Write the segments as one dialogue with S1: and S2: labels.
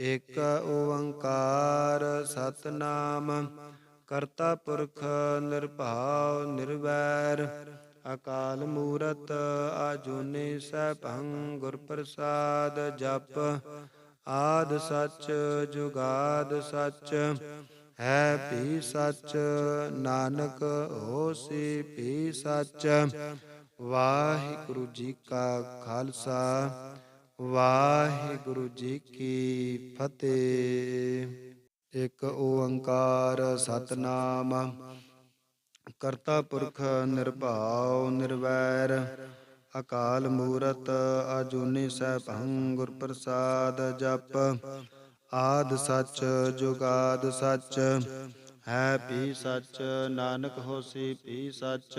S1: ਇਕ ਓੰਕਾਰ ਸਤਨਾਮ, ਕਰਤਾ ਪੁਰਖ ਨਿਰਭਉ ਨਿਰਵੈਰ, ਅਕਾਲ ਮੂਰਤ ਆਜੂਨੀ ਸੈਭੰ ਗੁਰ ਪ੍ਰਸਾਦ ਜਪ, ਆਦ ਸੱਚ ਜੁਗਾਦ ਸੱਚ, ਹੈ ਭੀ ਸੱਚ, ਨਾਨਕ ਹੋਸੀ ਭੀ ਸੱਚ, ਵਾਹਿਗੁਰੂ ਜੀ ਕਾ ਖਾਲਸਾ। ਵਾਹਿਗੁਰੂ ਜੀ ਕੀ ਫਤਿਹ। ਇੱਕ ਓੰਕਾਰ ਸਤਨਾਮ। ਕਰਤਾ ਪੁਰਖ ਨਿਰਭਉ ਨਿਰਵੈਰ। ਅਕਾਲ ਮੂਰਤ ਅਜੂਨੀ ਸੈਭੰ ਗੁਰ ਪ੍ਰਸਾਦ ਜਪ। ਆਦ ਸੱਚ ਜੁਗਾਦ ਸੱਚ। ਹੈ ਵੀ ਸੱਚ, ਨਾਨਕ ਹੋਸੀ ਵੀ ਸੱਚ।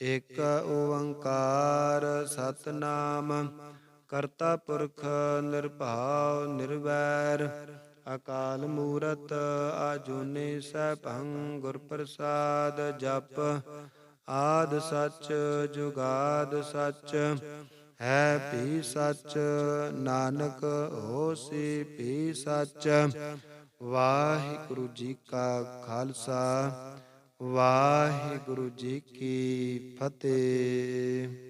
S1: ਇਕ ਓੰਕਾਰ ਸਤਨਾਮ, ਕਰਤਾ ਪੁਰਖ ਨਿਰਭਉ ਨਿਰਵੈਰ, ਅਕਾਲ ਮੂਰਤ ਆਜੂਨੀ ਸੈਭੰ ਗੁਰ ਪ੍ਰਸਾਦ ਜਪ, ਆਦ ਸੱਚ ਜੁਗਾਦ ਸੱਚ, ਹੈ ਭੀ ਸੱਚ, ਨਾਨਕ ਹੋਸੀ ਭੀ ਸੱਚ, ਵਾਹਿਗੁਰੂ ਜੀ ਕਾ ਖਾਲਸਾ। ਵਾਹਿਗੁਰੂ ਜੀ ਕੀ ਫਤਿਹ।